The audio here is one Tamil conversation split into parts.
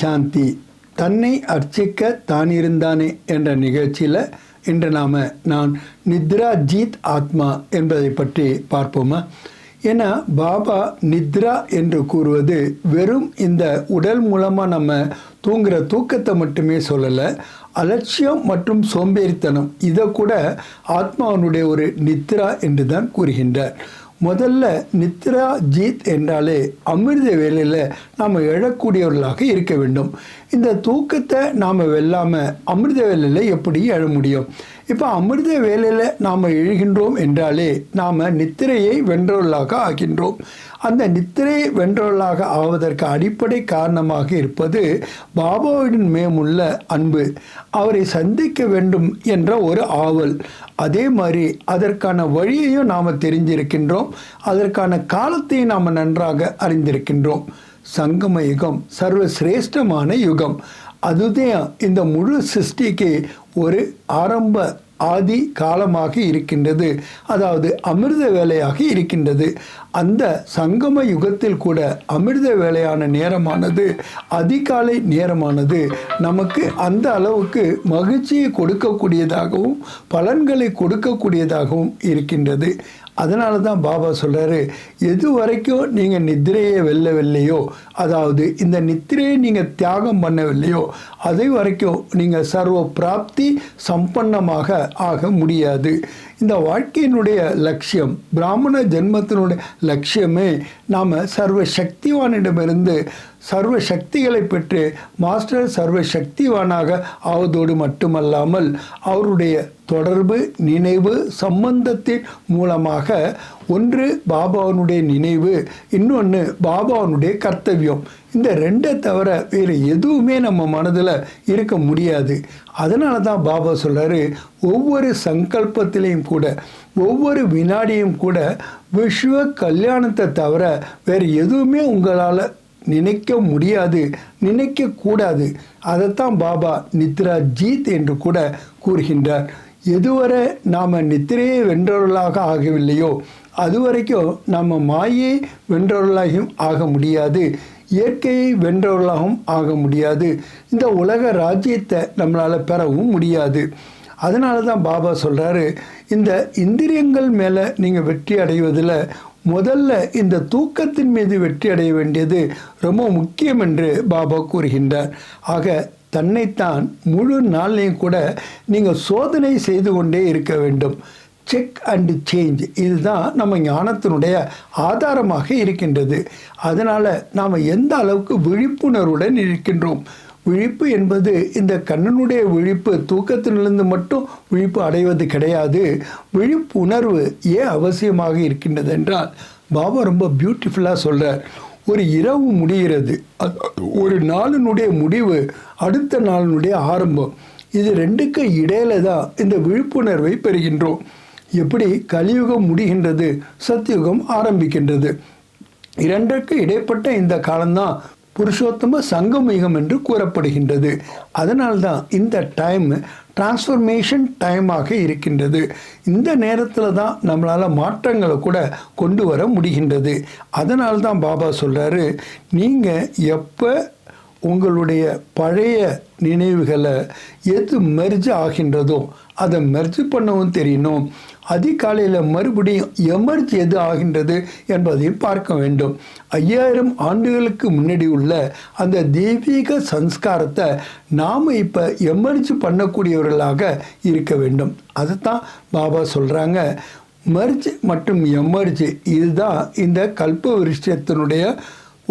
சாந்தி. தன்னை அர்ச்சிக்க தான் இருந்தானே என்ற நிகழ்ச்சியில் இன்று நாம் நான் நித்ரா ஜீத் ஆத்மா என்பதை பற்றி பார்ப்போமா? ஏன்னா பாபா நித்ரா என்று கூறுவது வெறும் இந்த உடல் மூலமாக நம்ம தூங்குகிற தூக்கத்தை மட்டுமே சொல்லலை அலட்சியம் மற்றும் சோம்பேறித்தனம். இதை கூட ஆத்மாவனுடைய ஒரு நித்ரா என்று தான் கூறுகின்றார். முதல்ல நித்ரா ஜீத் என்றாலே அமிர்த வேலையில் நாம் எழக்கூடியவர்களாக இருக்க வேண்டும். இந்த தூக்கத்தை நாம் வெல்லாமல் அமிர்த வேலையில் எப்படி எழ முடியும்? இப்போ அமிர்த வேலையில் நாம் எழுகின்றோம் என்றாலே நாம் நித்திரையை வென்றவர்களாக ஆகின்றோம். அந்த நித்திரையை வென்றவர்களாக ஆவதற்கு அடிப்படை காரணமாக இருப்பது பாபாவின் மேமுள்ள அன்பு. அவரை சந்திக்க வேண்டும் என்ற ஒரு ஆவல். அதே மாதிரி அதற்கான வழியையும் நாம் தெரிஞ்சிருக்கின்றோம் அதற்கான காலத்தையும் நாம் நன்றாக அறிந்திருக்கின்றோம். சங்கம யுகம் சர்வ சிரேஷ்டமான யுகம். அதுதான் இந்த முழு சிருஷ்டிக்கு ஒரு ஆரம்ப ஆதி காலமாக இருக்கின்றது. அதாவது அமிர்த வேலையாக இருக்கின்றது. அந்த சங்கம யுகத்தில் கூட அமிர்த வேலையான நேரமானது அதிகாலை நேரமானது. நமக்கு அந்த அளவுக்கு மகிழ்ச்சியை கொடுக்கக்கூடியதாகவும் பலன்களை கொடுக்கக்கூடியதாகவும் இருக்கின்றது. அதனால தான் பாபா சொல்கிறாரு எது வரைக்கும் நீங்கள் நித்திரையை வெல்லவில்லையோ அதாவது இந்த நித்திரையை நீங்கள் தியாகம் பண்ணவில்லையோ அதை வரைக்கும் நீங்கள் சர்வ பிராப்தி சம்பன்னமாக ஆக முடியாது. இந்த வாழ்க்கையினுடைய லட்சியம் பிராமண ஜென்மத்தினுடைய லட்சியமே நாம் சர்வ சக்திவானிடமிருந்து சர்வ சக்திகளை பெற்று மாஸ்டர் சர்வ சக்திவானாக ஆவதோடு மட்டுமல்லாமல் அவருடைய தொடர்பு நினைவு சம்பந்தத்தின் மூலமாக ஒன்று பாபாவனுடைய நினைவு இன்னொன்று பாபாவனுடைய கர்த்தவியம். இந்த ரெண்டை தவிர வேறு எதுவுமே நம்ம மனதில் இருக்க முடியாது. அதனால தான் பாபா சொல்கிறாரு ஒவ்வொரு சங்கல்பத்திலையும் கூட ஒவ்வொரு வினாடியும் கூட விஸ்வ கல்யாணத்தை தவிர வேறு எதுவுமே உங்களால் நினைக்க முடியாது நினைக்கக்கூடாது அதைத்தான் பாபா நித்ரா ஜீத் என்று கூட கூறுகின்றார். எதுவரை நாம் நித்திரையை வென்றவர்களாக ஆகவில்லையோ அது வரைக்கும் நம்ம மாயை வென்றவர்களாகியும் ஆக முடியாது. இயற்கையை வென்றவர்களாகவும் ஆக முடியாது. இந்த உலக ராஜ்யத்தை நம்மளால் பெறவும் முடியாது. அதனால தான் பாபா சொல்கிறாரு இந்த இந்திரியங்கள் மேலே நீங்கள் வெற்றி அடைவதில் முதல்ல இந்த தூக்கத்தின் மீது வெற்றி அடைய வேண்டியது ரொம்ப முக்கியம் என்று பாபா கூறுகின்றார். ஆக தன்னைத்தான் முழு நாளையும் கூட நீங்கள் சோதனை செய்து கொண்டே இருக்க வேண்டும். செக் அண்டு சேஞ்ச் இதுதான் நம்ம ஞானத்தினுடைய ஆதாரமாக இருக்கின்றது. அதனால் நாம் எந்த அளவுக்கு விழிப்புணர்வுடன் இருக்கின்றோம்? விழிப்பு என்பது இந்த கண்ணனுடைய விழிப்பு தூக்கத்திலிருந்து மட்டும் விழிப்பு அடைவது கிடையாது. விழிப்புணர்வு ஏன் அவசியமாக இருக்கின்றது என்றால் பாபா ரொம்ப பியூட்டிஃபுல்லாக சொல்கிறார் ஒரு இரவு முடிகிறது. ஒரு நாளினுடைய முடிவு அடுத்த நாளினுடைய ஆரம்பம். இது ரெண்டுக்கு இடையில தான் இந்த விழிப்புணர்வை பெறுகின்றோம். எப்படி கலியுகம் முடிகின்றது சத்தியுகம் ஆரம்பிக்கின்றது. இரண்டுக்கு இடைப்பட்ட இந்த காலம்தான் புருஷோத்தம சங்கமயுகம் என்று கூறப்படுகின்றது. அதனால்தான் இந்த டைம் டிரான்ஸ்ஃபர்மேஷன் டைமாக இருக்கின்றது. இந்த நேரத்தில் தான் நம்மளால் மாற்றங்களை கூட கொண்டு வர முடிகின்றது. அதனால்தான் பாபா சொல்கிறாரு நீங்கள் எப்போ உங்களுடைய பழைய நினைவுகளை எது மெர்ஜ் ஆகின்றதோ அதை மெர்ஜ் பண்ணவும் தெரியணும். அதிகாலையில் மறுபடியும் எமர்ஜ் எது ஆகின்றது என்பதையும் பார்க்க வேண்டும். ஐயாயிரம் ஆண்டுகளுக்கு முன்னாடி உள்ள அந்த தெய்வீக சன்ஸ்காரத்தை நாம் இப்போ எமர்ஜ் பண்ணக்கூடியவர்களாக இருக்க வேண்டும். அதுதான் பாபா சொல்கிறாங்க மர்ஜ் மற்றும் எமர்ஜ் இதுதான் இந்த கல்ப விருஷத்தினுடைய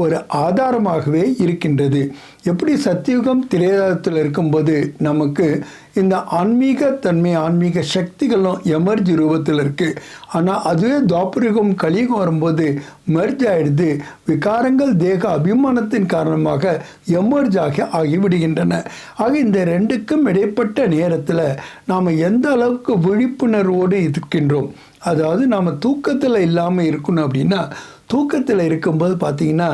ஒரு ஆதாரமாகவே இருக்கின்றது. எப்படி சத்தியுகம் திரேதாரத்தில் இருக்கும்போது நமக்கு இந்த ஆன்மீக தன்மை ஆன்மீக சக்திகளும் எமர்ஜ் ரூபத்தில் இருக்குது ஆனால் அதுவே துவாபரிகம் கலியுகம் வரும்போது மெர்ஜ் ஆகிடுது விகாரங்கள் தேக அபிமானத்தின் காரணமாக எமர்ஜ் ஆகி ஆகிவிடுகின்றன. ஆக இந்த ரெண்டுக்கும் இடைப்பட்ட நேரத்தில் நாம் எந்த அளவுக்கு விழிப்புணர்வோடு இருக்கின்றோம்? அதாவது நாம் தூக்கத்தில் இல்லாமல் இருக்கணும் அப்படின்னா தூக்கத்தில் இருக்கும்போது பார்த்திங்கன்னா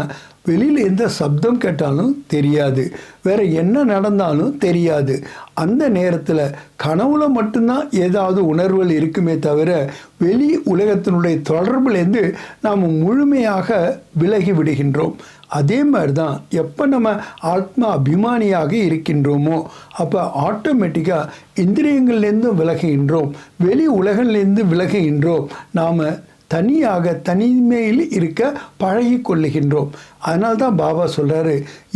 வெளியில் எந்த சப்தம் கேட்டாலும் தெரியாது. வேறு என்ன நடந்தாலும் தெரியாது. அந்த நேரத்தில் கனவுல மட்டும்தான் ஏதாவது உணர்வுகள் இருக்குமே தவிர வெளி உலகத்தினுடைய தொடர்புலேருந்து நாம் முழுமையாக விலகி விடுகின்றோம். அதே மாதிரி தான் எப்போ நம்ம ஆத்மா அபிமானியாக இருக்கின்றோமோ அப்போ ஆட்டோமேட்டிக்காக இந்திரியங்கள்லேருந்தும் விலகுகின்றோம். வெளி உலகிலேருந்து விலகுகின்றோம். நாம் தனியாக தனிமையில் இருக்க பழகி கொள்ளுகின்றோம் அதனால தான் பாபா சொல்கிறாரு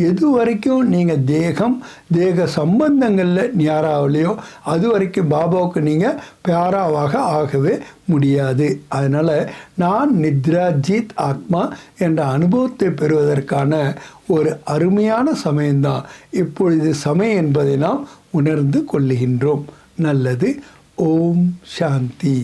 எது வரைக்கும் நீங்கள் தேகம் தேக சம்பந்தங்களில் நியாராவலையோ அது வரைக்கும் பாபாவுக்கு நீங்கள் பியாராவாக ஆகவே முடியாது. அதனால் நான் நித்ராஜித் ஆத்மா என்ற அனுபவத்தை பெறுவதற்கான ஒரு அருமையான சமயம்தான். இப்பொழுது சமயம் என்பதை நாம் உணர்ந்து கொள்ளுகின்றோம். நல்லது. ஓம் சாந்தி.